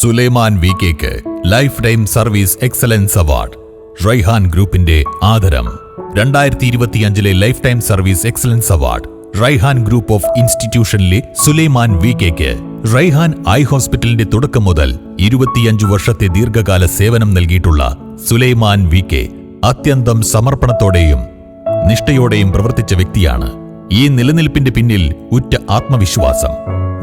Sulaiman V കെക്ക് lifetime service excellence award. Raihan ഗ്രൂപ്പിന്റെ ആദരം. രണ്ടായിരത്തി ഇരുപത്തിയഞ്ചിലെ lifetime service excellence award. Raihan group of ഇൻസ്റ്റിറ്റ്യൂഷനിലെ Sulaiman V കെക്ക് റൈഹാൻ ഐ ഹോസ്പിറ്റലിന്റെ തുടക്കം മുതൽ ഇരുപത്തിയഞ്ചു വർഷത്തെ ദീർഘകാല സേവനം നൽകിയിട്ടുള്ള സുലൈമാൻ വി കെ അത്യന്തം സമർപ്പണത്തോടെയും നിഷ്ഠയോടെയും പ്രവർത്തിച്ച വ്യക്തിയാണ്. ഈ നിലനിൽപ്പിന്റെ പിന്നിൽ ഉറ്റ ആത്മവിശ്വാസം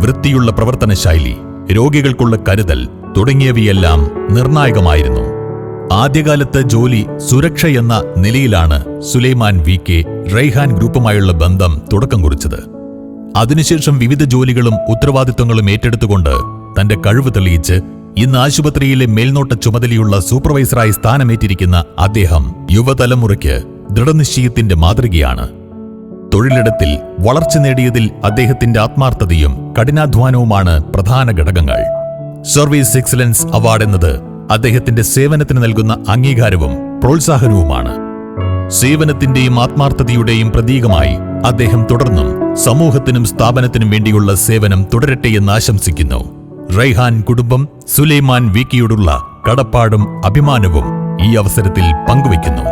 വൃത്തിയുള്ള പ്രവർത്തന ശൈലി രോഗികൾക്കുള്ള കരുതൽ തുടങ്ങിയവയെല്ലാം നിർണായകമായിരുന്നു. ആദ്യകാലത്ത് ജോലി സുരക്ഷ എന്ന നിലയിലാണ് സുലൈമാൻ വി കെ റൈഹാൻ ഗ്രൂപ്പുമായുള്ള ബന്ധം തുടക്കം കുറിച്ചത്. അതിനുശേഷം വിവിധ ജോലികളും ഉത്തരവാദിത്വങ്ങളും ഏറ്റെടുത്തുകൊണ്ട് തന്റെ കഴിവ് തെളിയിച്ച് ഇന്ന് ആശുപത്രിയിലെ മേൽനോട്ട ചുമതലയുള്ള സൂപ്പർവൈസറായി സ്ഥാനമേറ്റിരിക്കുന്ന അദ്ദേഹം യുവതലമുറയ്ക്ക് ദൃഢനിശ്ചയത്തിന്റെ മാതൃകയാണ്. തൊഴിലിടത്തിൽ വളർച്ച നേടിയതിൽ അദ്ദേഹത്തിന്റെ ആത്മാർത്ഥതയും കഠിനാധ്വാനവുമാണ് പ്രധാന ഘടകങ്ങൾ. സർവീസ് എക്സലൻസ് അവാർഡ് എന്നത് അദ്ദേഹത്തിന്റെ സേവനത്തിന് നൽകുന്ന അംഗീകാരവും പ്രോത്സാഹനവുമാണ്. സേവനത്തിന്റെയും ആത്മാർത്ഥതയുടെയും പ്രതീകമായി അദ്ദേഹം തുടർന്നും സമൂഹത്തിനും സ്ഥാപനത്തിനും വേണ്ടിയുള്ള സേവനം തുടരട്ടെ എന്ന് ആശംസിക്കുന്നു. റൈഹാൻ കുടുംബം സുലൈമാൻ വിക്കിയോടുള്ള കടപ്പാടും അഭിമാനവും ഈ അവസരത്തിൽ പങ്കുവയ്ക്കുന്നു.